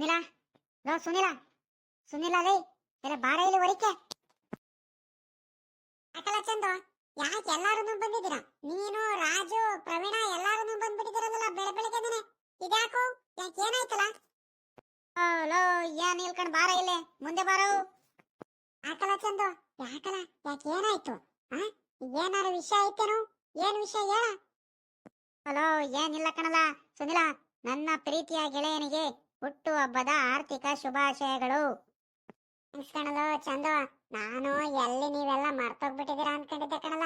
Sunil? Low, Sunil. Sunil ಲೇ, ಎಲ್ಲ ಬಾರ ಇಲ್ಲಿ ಹೊರಕ್ಕೆ ಅಕಲ ಚಂದ? ಯಾಕೆ ಎಲ್ಲಾರು ಬಂದಿದ್ದೀರಾ? ನೀನು, ರಾಜು, ಪ್ರವೀಣ ಎಲ್ಲಾರು ಬಂದ್ಬಿಟ್ಟಿದ್ದೀರಲ್ಲ ಬೆಳೆ ಬೆಳಗ್ಗೆನೆ ಇದ್ಯಾಕೋ? ಯಾಕೆ ಏನಾಯ್ತಲ್ಲ ಲೋ ಏನ್ ಇಲ್ಕಂಡ್ ಬಾರ ಇಲ್ಲಿ. ಮುಂದೆ ಬಾರೋ. ಅಕಲ ಚಂದು? ಯಾಕಲ? ಯಾಕೆ ಏನಾಯ್ತು? ಆ? ಏನಾರ ವಿಷಯ ಐತೇನು? ಏನ್ ವಿಷಯ ಹೇಳ? ಹಲೋ, ಏನಿಲ್ಲ ಕಣಲ. ಸುನಿಲ, ನನ್ನ ಪ್ರೀತಿಯ ಗೆಳೆಯನಿಗೆ ಹುಟ್ಟು ಹಬ್ಬದ ಆರ್ಥಿಕ ಶುಭಾಶಯಗಳು. ಕಣಲು ಚಂದ, ನಾನು ಎಲ್ಲಿ ನೀವೆಲ್ಲ ಮರ್ತೋಗ್ಬಿಟ್ಟಿದ್ದೀರಾ ಅನ್ಕೊಂಡಿದ್ದೆ ಕಣಲ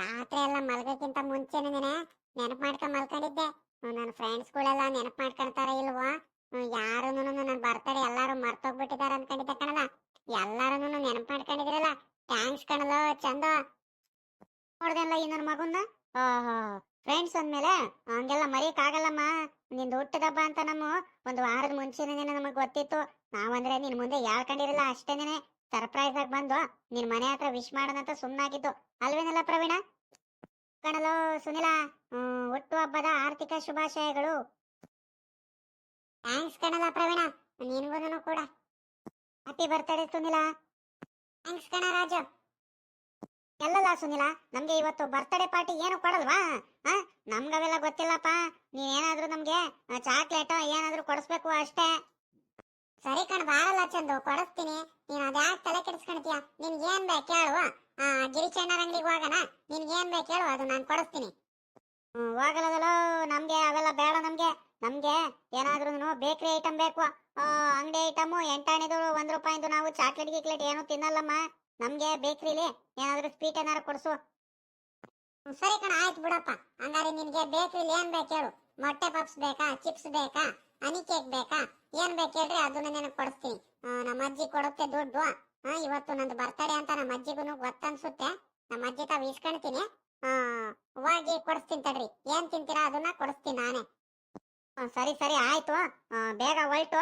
ರಾತ್ರಿ ಎಲ್ಲ ಮಲ್ಗಕ್ಕಿಂತ ಮುಂಚೆನೆ ನೆನಪು ಮಾಡ್ಕೊಂಡ್ ಮಲ್ಕೊಂಡಿದ್ದೆ. ನನ್ನ ಫ್ರೆಂಡ್ಸ್ಗಳೆಲ್ಲ ನೆನಪು ಮಾಡ್ಕೊಂತಾರ ಇಲ್ವಾ? ಯಾರು ನನ್ನ ಬರ್ತಡೆ ಎಲ್ಲಾರು ಮರ್ತೋಗ್ಬಿಟ್ಟಿದಾರ ಅನ್ಕೊಂಡಿದ್ದೆ ಕಣಲ ಎಲ್ಲಾರು ನೆನಪು ಮಾಡ್ಕೊಂಡಿದ್ರಲ್ಲ. ಥ್ಯಾಂಕ್ಸ್ ಕಣಲು ಚಂದ. ನೋಡ್ದಲ್ಲ ಈ ನನ್ನ ಮಗುನ್ನ? ಫ್ರೆಂಡ್ಸ್ ಅಂದ್ಮೇಲೆ ಹಂಗೆಲ್ಲ ಮರೆಯಕ್ ಆಗಲ್ಲಮ್ಮ ನಿಂದು ಹುಟ್ಟದಬ್ಬ ಅಂತ ನಮ್ಮ ಒಂದು ವಾರದ ಮುಂಚೆನೇ ನಮಗೆ ಗೊತ್ತಿತ್ತು. ನಾವಂದ್ರೆ ನಿನ್ ಮುಂದೆ ಹೇಳ್ಕೊಂಡಿರಲ್ಲ ಅಷ್ಟೇನೆ ಸರ್ಪ್ರೈಸ್ ಆಗಿ ಬಂದು ನಿನ್ ಮನೆ ಹತ್ರ ವಿಶ್ ಮಾಡೋದಂತ ಸುಮ್ಮನಾಗಿದ್ದು ಅಲ್ವೇನಲ್ಲ ಪ್ರವೀಣ? ಕಣಲು ಸುನಿಲ ಹುಟ್ಟು ಹಬ್ಬದ ಆರ್ಥಿಕ ಶುಭಾಶಯಗಳು. ಥ್ಯಾಂಕ್ಸ್ ಕಣಲ ಪ್ರವೀಣ ನಿನ್ಗೂ ಕೂಡ. Happy birthday Sunil. ಥ್ಯಾಂಕ್ಸ್ ಕಣ ರಾಜು. ಎಲ್ಲಲ್ಲ ಸುನಿಲ? ನಮ್ಗೆ ಇವತ್ತು ಬರ್ತ್ಡೇ ಪಾರ್ಟಿ ಏನು ಕೊಡಲ್ವಾ? ಹಾ ನಮ್ಗವೆಲ್ಲ ಗೊತ್ತಿಲ್ಲಪ್ಪ. ನೀನೇನಾದ್ರೂ ನಮ್ಗೆ ಚಾಕ್ಲೇಟ್ ಏನಾದ್ರೂ ಕೊಡಿಸ್ಬೇಕು ಅಷ್ಟೇ. ಸರಿ ಕಣ, ಬಾರಲ್ಲ ಚಂದು. ಕೊಡಿಸ್ತೀನಿ. ನೀನ್ ಅದ್ಯಾಕೆ ತಲೆ ಕೆಡಿಸ್ಕೊಳ್ತೀಯ? ನಿನ್ಗೆ ಏನ್ ಬೇಕು ಹೇಳುವ ಗಿರಿಚಣ್ಣರ ಅಂಗಡಿಗೆ ಹೋಗೋಣ. ನಿನ್ಗೆ ಏನ್ ಬೇಕು ಹೇಳು ಅದು ನಾನು ಕೊಡಿಸ್ತೀನಿ. ಹೋಗಲ್ಲದಲ್ಲೋ ನಮ್ಗೆ ಅವೆಲ್ಲ ಬೇಡ ನಮ್ಗೆ. ನಮ್ಗೆ ಏನಾದ್ರೂ ಬೇಕರಿ ಐಟಮ್ ಬೇಕು. ಅಂಗಡಿ ಐಟಮ್ ಎಂಟಾಣಿದು ಒಂದ್ ರೂಪಾಯಿಂದು ನಾವು ಚಾಕ್ಲೇಟ್ ಗಿಕ್ಲೇಟ್ ಏನು ತಿನ್ನಲ್ಲಮ್ಮ. ನಮ್ಗೆ ಬೇಕ್ರಿಲಿ ಏನಾದ್ರು ಸ್ವೀಟ್ ಏನಾದ್ರು ಕೊಡ್ಸು. ಸರಿ ಕಣ, ಆಯ್ತು ಬಿಡಪ್ಪ. ಹಂಗಾರೆ ನಿನ್ಗೆ ಬೇಕ್ರಿಲಿ ಏನ್ ಬೇಕು ಹೇಳು. ಮೊಟ್ಟೆ ಪಪ್ಸ್ ಬೇಕಾ, ಚಿಪ್ಸ್ ಬೇಕಾ, ಹನಿ ಕೇಕ್ ಬೇಕಾ, ಏನ್ ಬೇಕು ಹೇಳ್ರಿ, ಅದನ್ನ ನಿನಗೆ ಕೊಡಿಸ್ತೀನಿ. ನಮ್ಮ ಅಜ್ಜಿ ಕೊಡುತ್ತೆ ದುಡ್ಡು. ಇವತ್ತು ನಂದು ಬರ್ತಡೆ ಅಂತ ನಮ್ಮ ಅಜ್ಜಿಗೂ ಗೊತ್ತನ್ಸುತ್ತೆ. ನಮ್ಮ ಅಜ್ಜಿ ತಾವ್ ಇಸ್ಕೊಳ್ತೀನಿ ಹೋಗಿ ಕೊಡಿಸ್ತೀನಿ ತಡ್ರಿ. ಏನ್ ತಿಂತೀರಾ ಅದನ್ನ ಕೊಡಿಸ್ತೀನಿ ನಾನೇ. ಸರಿ ಸರಿ, ಆಯ್ತು. ಬೇಗ ಹೊಲ್ಟು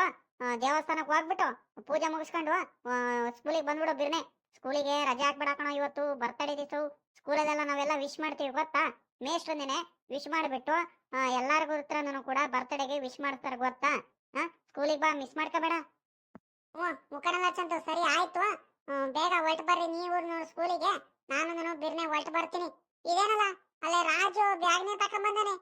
ದೇವಸ್ಥಾನಕ್ಕೆ ಹೋಗ್ಬಿಟ್ಟು ಪೂಜೆ ಮುಗಿಸ್ಕೊಂಡು ಸ್ಕೂಲಿಗೆ ಬಂದ್ಬಿಡು ಬಿರ್ನೆ ಸ್ಕೂಲಿಗೆ ರಜೆ ಹಾಕ್ಬೇಡ ಇವತ್ತು ಬರ್ತಡೇ ದಿವಸ. ಸ್ಕೂಲಲ್ಲೆಲ್ಲ ನಾವೆಲ್ಲ ವಿಶ್ ಮಾಡ್ತೀವಿ ಗೊತ್ತಾ? ಮೇಷ್ಟ್ರನ್ನೇನೆ ವಿಶ್ ಮಾಡಿಬಿಟ್ಟು ಎಲ್ಲಾರ್ಗು ಹತ್ರನೂ ಕೂಡ ಬರ್ತಡೇಗೆ ವಿಶ್ ಮಾಡ್ತಾರೆ ಗೊತ್ತಾ? ಹಾ ಸ್ಕೂಲಿಗೆ ಬಾ ಮಿಸ್ ಮಾಡ್ಕೋಬೇಡ. ಹ್ಞೂ ಮುಖಂಡ ಚಂದ ಸರಿ ಆಯ್ತು. ಬೇಗ ಹೊರಟು ಬರ್ರಿ ನೀವು ಸ್ಕೂಲಿಗೆ. ನಾನು ಬಿರ್ನೆ ಹೊರಟು ಬರ್ತೀನಿ. ಇದೇನಲ್ಲ, ಅಲ್ಲೇ ರಾಜು ಬ್ಯಾಗ್ನೇ ತಕೊಂಬಂದಾನೆ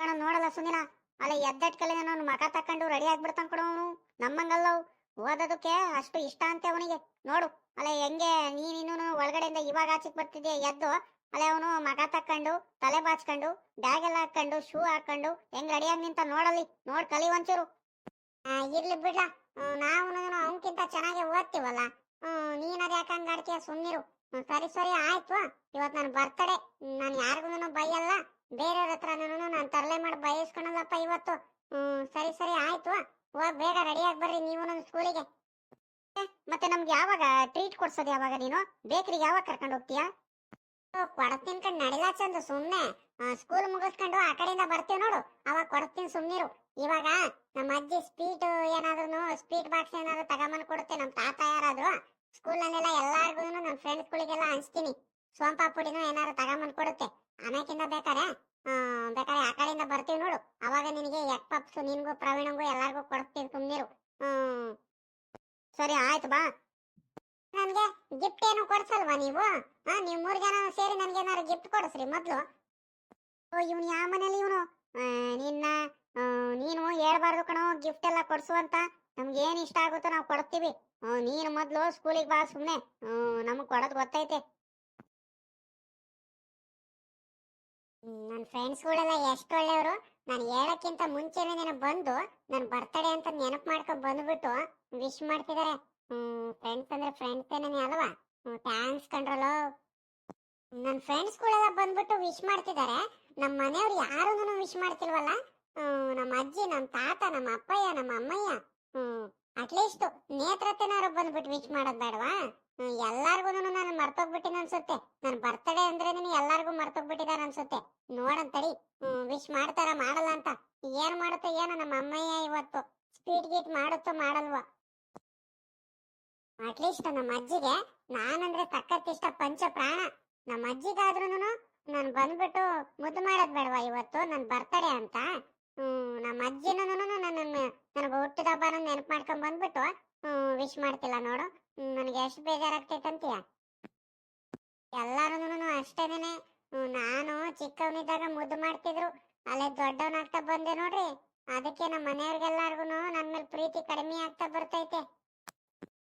ಕಣ, ನೋಡಲ್ಲ ಸುನಿಲ. ಅಲ್ಲ ಎದ್ದಟ್ ನಾನು ಮಕ ತಕೊಂಡು ರೆಡಿ ಆಗ್ಬಿಡ್ತಾನ ಕೊಡೋನು ನಮ್ಮಂಗಲ್ಲವು. ಓದೋದಕ್ಕೆ ಅಷ್ಟು ಇಷ್ಟ ಅಂತೆ ಅವನಿಗೆ. ನೋಡು ಅಲ್ಲ ಹೆಂಗೆ ನೀನಿನ್ನು ಒಳಗಡೆಯಿಂದ ಇವಾಗ ಆಚೆಗೆ ಬರ್ತಿದ್ಯಾ ಎದ್ದು ಅಲ್ಲೇ ಅವನು ಮಗ ತಕ್ಕೊಂಡು ತಲೆ ಬಾಚ್ಕೊಂಡು ಬ್ಯಾಗ್ ಎಲ್ಲ ಹಾಕೊಂಡು ಶೂ ಹಾಕೊಂಡು ಹೆಂಗ್ ರೆಡಿಯಾಗಿ ನಿಂತ ನೋಡಲಿ ನೋಡ್ ಕಲಿ ಒಂಚೂರು. ಇರ್ಲಿ ಬಿಡ ನಾವು ಅವನಕ್ಕಿಂತ ಚೆನ್ನಾಗಿ ಓದ್ತೀವಲ್ಲ. ಹ್ಮ್ ನೀನದ ಯಾಕಂಗ್ ಆಡ್ತೀಯ ಸುಮ್ನಿರು. ಹ್ಮ್, ಸರಿ ಸರಿ ಆಯ್ತು. ಇವತ್ ನನ್ ಬರ್ತಡೆ. ನಾನು ಯಾರಿಗೂ ಬೈಯಲ್ಲ. ಬೇರೆಯವ್ರ ಹತ್ರ ನಾನು ತರಲೆ ಮಾಡಿ ಬಯಸ್ಕೊಳಲ್ಲಪ್ಪ ಇವತ್ತು. ಹ್ಮ್ ಸರಿ ಸರಿ ಆಯ್ತು. ಹೋಗ್ ಬೇಗ ರೆಡಿಯಾಗಿ ಬರ್ರಿ ನೀವು ನಮ್ಮ ಸ್ಕೂಲಿಗೆ ಮತ್ತೆ ನಮ್ಗೆ ಯಾವಾಗ ಟ್ರೀಟ್ ಕೊಡ್ಸೋದು ಯಾವಾಗ ನೀನು? ಬೇಕರಿಗೆ ಯಾವಾಗ ಕರ್ಕೊಂಡು ಹೋಗ್ತೀಯಾ? ಕೊಡಸ್ತೀನಿ ಕಣ್ ನಡಿಲ್ಲ ಚಂದ, ಸುಮ್ನೆ. ಸ್ಕೂಲ್ ಮುಗಿಸ್ಕೊಂಡು ಆ ಕಡೆಯಿಂದ ಬರ್ತೀವಿ ನೋಡು. ಅವಾಗ ಕೊಡಸ್ತೀನಿ ಸುಮ್ಮನಿರು ಇವಾಗ ನಮ್ಮ ಅಜ್ಜಿ ಸ್ಪೀಟ್ ಏನಾದ್ರು ಸ್ವೀಟ್ ಬಾಕ್ಸ್ ಏನಾದ್ರು ತಗೊಂಬಂದು ಕೊಡುತ್ತೆ ನಮ್ಮ ತಾತ ಯಾರಾದ್ರು ಸ್ಕೂಲಲ್ಲೆಲ್ಲ ಎಲ್ಲಾರ್ಗು ನನ್ನ ಫ್ರೆಂಡ್ಸ್ಗಳಿಗೆಲ್ಲ ಹಂಚ್ತೀನಿ. ಸೋಂಪಾಪುಡಿನೂ ಏನಾದ್ರು ತಗೊಂಬಂದು ಕೊಡುತ್ತೆ. ಆಮೇಕಿಂದ ಬೇಕಾರೆ ಆ, ಬೇಕಾರೆ ಆ ಕಡೆಯಿಂದ ಬರ್ತೀವಿ ನೋಡು. ಅವಾಗ ನಿನಗೆ ಎಕ್ಪಪ್ಸು ಪಪ್ಸ್ ನಿನ್ಗೂ ಪ್ರವೀಣಂಗೂ ಎಲ್ಲರಿಗೂ ಕೊಡ್ತೀವಿ ಸುಮ್ಮನೆ ಹ್ಮ್. ಸರಿ ಆಯ್ತು ಬಾ. ನನಗೆ ಗಿಫ್ಟ್ ಏನು ಕೊಡ್ಸಲ್ವಾ ನೀವು? ಹಾ ನೀವು ಮೂರು ಜನ ಸೇರಿ ನನಗೆ ಏನಾದ್ರು ಗಿಫ್ಟ್ ಕೊಡಿಸ್ರಿ ಮೊದಲು. ಓ ಇವನು ಯಾವ ಮನೇಲಿ ಇವನು? ನಿನ್ನ ನೀನು ಹೇಳ್ಬಾರ್ದು ಕಣೋ ಗಿಫ್ಟ್ ಎಲ್ಲ ಕೊಡಿಸು ಅಂತ. ನಮ್ಗೆ ಏನು ಇಷ್ಟ ಆಗುತ್ತೋ ನಾವು ಕೊಡ್ತೀವಿ. ನೀನು ಮೊದಲು ಸ್ಕೂಲಿಗೆ ಬಾ ಸುಮ್ಮನೆ ನಮಗೆ ಕೊಡೋದು ಗೊತ್ತೈತೆ. ನನ್ನ ಫ್ರೆಂಡ್ಸ್ಗಳೆಲ್ಲ ಎಷ್ಟು ಒಳ್ಳೆಯವರು ನಾನು ಹೇಳೋಕ್ಕಿಂತ ಮುಂಚೆನೆ ನೀನು ಬಂದು ನನ್ನ ಬರ್ತಡೇ ಅಂತ ನೆನಪು ಮಾಡ್ಕೊಂಡು ಬಂದ್ಬಿಟ್ಟು ವಿಶ್ ಮಾಡ್ತಿದ್ದಾರೆ ಫ್ರೆಂಡ್ಸ್ ಅಂದ್ರೆ ಫ್ರೆಂಡ್ಸ್ ಏನೇ ಅಲ್ವಾ? ಥ್ಯಾಂಕ್ಸ್ ಕಂಡ್ರಲ್ಲ? ನನ್ನ ಫ್ರೆಂಡ್ಸ್ಗಳೆಲ್ಲ ಬಂದ್ಬಿಟ್ಟು ವಿಶ್ ಮಾಡ್ತಿದ್ದಾರೆ ನಮ್ಮ ಮನೆಯವ್ರು ಯಾರೂ ವಿಶ್ ಮಾಡ್ತಿಲ್ವಲ್ಲ? ನಮ್ಮ ಅಜ್ಜಿ ನಮ್ಮ ತಾತ ನಮ್ಮ ಅಪ್ಪಯ್ಯ ನಮ್ಮ ಅಮ್ಮಯ್ಯ. ಹ್ಞೂ ಅಟ್ಲೀಸ್ಟ್ ನೇತ್ರತೆನಾರು ಬಂದ್ಬಿಟ್ಟು ವಿಶ್ ಮಾಡೋದ್ ಬೇಡವಾ? ಎಲ್ಲಾರ್ಗು ನಾನು ಮರ್ತೋಗ್ಬಿಟ್ಟಿನ ಅನ್ಸುತ್ತೆ. ನನ್ನ ಬರ್ತಡೇ ಅಂದ್ರೆ ಎಲ್ಲಾರ್ಗು ಮರ್ತೋಗ್ಬಿಟ್ಟಿದಾರ ಅನ್ಸುತ್ತೆ. ನೋಡಂತಡಿ ವಿಶ್ ಮಾಡ್ತಾರ ಮಾಡಲ್ಲ ಅಂತ. ಏನ್ ಮಾಡುತ್ತೆ ಏನೋ ನಮ್ಮ ಅಮ್ಮಯ್ಯ ಇವತ್ತು ಸ್ಪೀಡ್ ಗೀಟ್ ಮಾಡುತ್ತೋ ಮಾಡಲ್ವಾ. ಅಟ್ಲೀಸ್ಟ್ ನಮ್ಮ ಅಜ್ಜಿಗೆ ನಾನಂದ್ರೆ ಇಷ್ಟ ಪಂಚ ಪ್ರಾಣ. ನಮ್ಮ ಅಜ್ಜಿಗಾದ್ರೂನು ನಾನು ಬಂದ್ಬಿಟ್ಟು ಮುದ್ದು ಮಾಡೋದ್ ಬೇಡವಾ ಇವತ್ತು ನನ್ ಬರ್ತಡೇ ಅಂತ. ನಮ್ಮ ಅಜ್ಜಿನೂ ನನ್ನ ನನಗೆ ಹುಟ್ಟಿದಬ್ಬ ವಿಶ್ ಮಾಡ್ತಿಲ್ಲ ನೋಡು. ನನಗೆ ಎಷ್ಟು ಬೇಜಾರಾಗ್ತೈತೆ ಅಂತೀಯ? ಎಲ್ಲಾರು ಅಷ್ಟೇನೆ ನಾನು ಚಿಕ್ಕವನಿದ್ದಾಗ ಮುದ್ದು ಮಾಡ್ತಿದ್ರು. ಅಲ್ಲೇ ದೊಡ್ಡವನಾಗ್ತಾ ಬಂದೆ ನೋಡ್ರಿ. ಅದಕ್ಕೆ ನಮ್ಮ ಮನೆಯವ್ರಿಗೆಲ್ಲಾರ್ಗು ನನ್ನ ಮೇಲೆ ಪ್ರೀತಿ ಕಡಿಮೆ ಆಗ್ತಾ ಬರ್ತೈತೆ.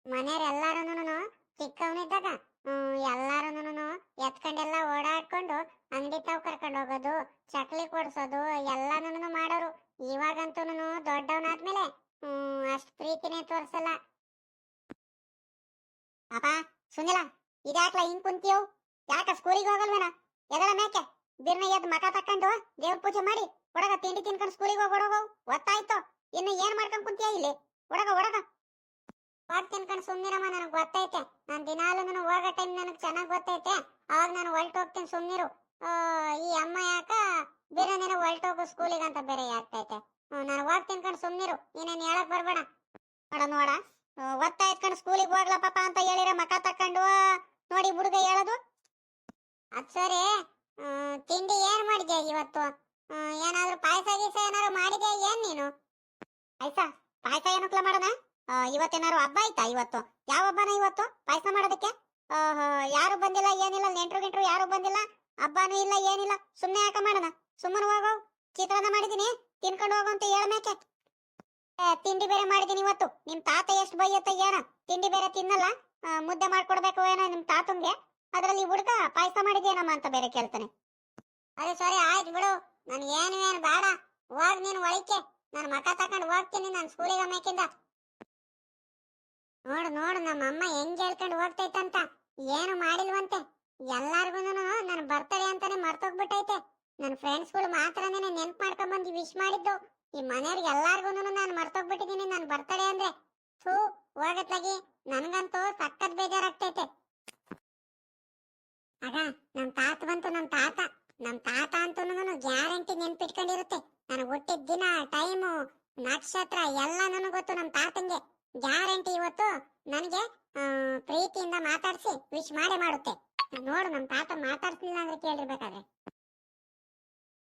ಮನೆಯವ್ರೆಲ್ಲಾರು ಚಿಕ್ಕವನಿದ್ದಾಗ ಎಲ್ಲಾರು ಎತ್ಕೊಂಡೆಲ್ಲ ಓಡಾಡ್ಕೊಂಡು ಅಂಗಡಿ ತಾವ್ ಕರ್ಕೊಂಡು ಹೋಗೋದು, ಚಕ್ಲಿ ಕೊಡ್ಸೋದು ಎಲ್ಲಾನು ಮಾಡೋರು. ಇವಾಗಂತೂ ದೊಡ್ಡವನಾದ್ಮೇಲೆ, ಹ್ಮ್, ಅಷ್ಟ್ ಪ್ರೀತಿನೇ ತೋರ್ಸಲ್ಲ. ಅಪ್ಪ, ಸುನಿಲ, ಇದ್ಯಾಕ್ಲ ಹಿಂಗ್ ಕುಂತೀವ್ ಯಾಕ ಸ್ಕೂಲಿಗೆ ಹೋಗಲ್ವೇನ? ಎದಳ ಮೇಕೆ? ಬಿರ್ನ ಎದ್ ಮಕ ತಕೊಂಡು ದೇವ್ರ ಪೂಜೆ ಮಾಡಿ ಒಡಗ ತಿಂಡಿ ತಿನ್ಕೊಂಡು ಸ್ಕೂಲಿಗೆ ಹೋಗೋಡೋಗು ಗೊತ್ತಾಯ್ತು ಇನ್ನು ಏನ್ ಮಾಡ್ಕೊಂಡ್ ಕುಂತೀಯ ಇಲ್ಲಿ? ಒಡಗ ಒಡಗ. ಹೋಗ್ ತಿನ್ಕೊಂಡು ಸುಮ್ನಿರಮ್ಮ ನನಗೆ ಗೊತ್ತೈತೆ. ನಾನು ದಿನಾಲು ನಾನು ಹೋಗೋ ಟೈಮ್ ನನಗೆ ಚೆನ್ನಾಗಿ ಗೊತ್ತೈತೆ. ಅವಾಗ ನಾನು ಹೊಲ್ಟು ಹೋಗ್ತೀನಿ ಆ, ಈ ಅಮ್ಮ ಯಾಕ ಬೇರೆ ನೀನು ಹೊಲ್ಟು ಹೋಗು ಸ್ಕೂಲಿಗೆ ಅಂತ ಬೇರೆ ಆಗ್ತೈತೆ. ನಾನು ಹೋಗಿ ತಿನ್ಕೊಂಡು ಸುಮ್ನಿರು. ನೀನೇನ್ ಹೇಳಕ್ ಬರ್ಬೇಡ. ನೋಡ ನೋಡ. ಒತ್ತ ಎತ್ಕೊಂಡು ಸ್ಕೂಲಿಗೆ ಹೋಗ್ಲ ಅಂತ ಹೇಳಿರ ಮಕ ತಕೊಂಡು ನೋಡಿ ಹುಡುಗ ಹೇಳೋದು. ಅದ್ ಸರಿ. ತಿಂಡಿ ಏನ್ ಮಾಡಿದ್ಯಾ ಇವತ್ತು? ಏನಾದ್ರು ಏನಾದ್ರೂ ಪಾಯಸ ಗೀಸ ಏನಾದ್ರು ಮಾಡಿದ್ಯಾ ಏನ್ ನೀನು? ಪಾಯಸ ಪಾಯಸ ಏನಕ್ಲ ಮಾಡೋಣ? ಆ, ಇವತ್ತೇನಾದ್ರು ಹಬ್ಬ ಆಯ್ತಾ ಇವತ್ತು? ಯಾವ ಹಬ್ಬನ ಇವತ್ತು? ಪಾಯಸ ಮಾಡೋದಕ್ಕೆ? ಯಾರು ಬಂದಿಲ್ಲ ಏನಿಲ್ಲ ನೆಂಟ್ರು ಗಿಂಟ್ರು ಯಾರು ಬಂದಿಲ್ಲ ಹಬ್ಬನೂ ಇಲ್ಲ ಏನಿಲ್ಲ. ಸುಮ್ಮನೆ ಯಾಕ ಮಾಡೋಣ ಸುಮ್ಮನೆ ಹೋಗೋ ಚಿತ್ರಾನ್ನ ಮಾಡಿದೀನಿ ತಿನ್ಕೊಂಡು ಹೋಗು ಅಂತ ಹೇಳ್ಮೇಕೆ ತಿಂಡಿ ಬೇರೆ ಮಾಡಿದೀನಿ ಇವತ್ತು. ನಿಮ್ ತಾತ ಎಷ್ಟು ಬೈಯತ್ತ ಏನ ತಿಂಡಿ ಬೇರೆ ತಿನ್ನಲ್ಲ ಮುದ್ದೆ ಮಾಡ್ಕೊಡ್ಬೇಕು ಏನೋ ನಿಮ್ ತಾತಂಗೆ. ಅದ್ರಲ್ಲಿ ಹುಡುಗ ಪಾಯಸ ಮಾಡಿದೇನಮ್ಮ ಅಂತ ಬೇರೆ ಕೇಳ್ತಾನೆ. ಅದೇ ಸರಿ ಆಯ್ತು ಬಿಡು. ನನ್ ಏನು ಏನು ಬೇಡ. ಹೋಗ್ ನೀನು ಒಳಕ್ಕೆ. ನಾನು ಮಕ ತಕೊಂಡು ಹೋಗ್ತೀನಿ ನಾನು ಸ್ಕೂಲಿಗೆ ಮೇಕಿಂದ ನೋಡು ನೋಡು, ನಮ್ಮ ಅಮ್ಮ ಹೆಂಗ್ ಹೇಳ್ಕೊಂಡು ಹೋಗ್ತೈತಂತ. ಏನು ಮಾಡಿಲ್ವಂತೆ. ಎಲ್ಲಾರ್ಗು ನನ್ ಬರ್ತಡೆ ಅಂತಾನೆ ಮರ್ತೋಗ್ಬಿಟ್ಟೈತೆ. ನನ್ನ ಫ್ರೆಂಡ್ಸ್ಗಳು ಮಾತ್ರನೇ ನೆನ್ಪ್ ಮಾಡ್ಕೊಂಡ್ ಬಂದು ವಿಶ್ ಮಾಡಿದ್ದು. ಈ ಮನೆಯವ್ರಿಗೆ ಎಲ್ಲಾರ್ಗು ನಾನು ಮರ್ತೋಗ್ಬಿಟ್ಟಿದೀನಿ, ನನ್ ಬರ್ತಡೆ ಅಂದ್ರೆ. ಥೂ, ಹೋಗತ್ಲಾಗಿ. ನನ್ಗಂತೂ ಸಕ್ಕತ್ ಬೇಜಾರಾಗ್ತೈತೆ. ಆಗ ನಮ್ ತಾತ ಬಂತು ನಮ್ ತಾತ. ನಮ್ ತಾತ ಅಂತೂ ಗ್ಯಾರಂಟಿ ನೆನ್ಪಿಟ್ಕೊಂಡಿರುತ್ತೆ. ನಾನು ಹುಟ್ಟಿದ ದಿನ, ಟೈಮು, ನಕ್ಷತ್ರ ಎಲ್ಲ ನನಗೆ ಗೊತ್ತು ನಮ್ ತಾತಂಗೆ. ಗ್ಯಾರಂಟಿ ಇವತ್ತು ನನಗೆ ಪ್ರೀತಿಯಿಂದ ಮಾತಾಡಿಸಿ ವಿಶ್ ಮಾಡೇ ಮಾಡುತ್ತೆ. ನೋಡು ನಮ್ಮ ತಾತ ಮಾತಾಡ್ತಿಲ್ಲ ಅಂದ್ರೆ ಕೇಳಿರ್ಬೇಕಾದ್ರೆ.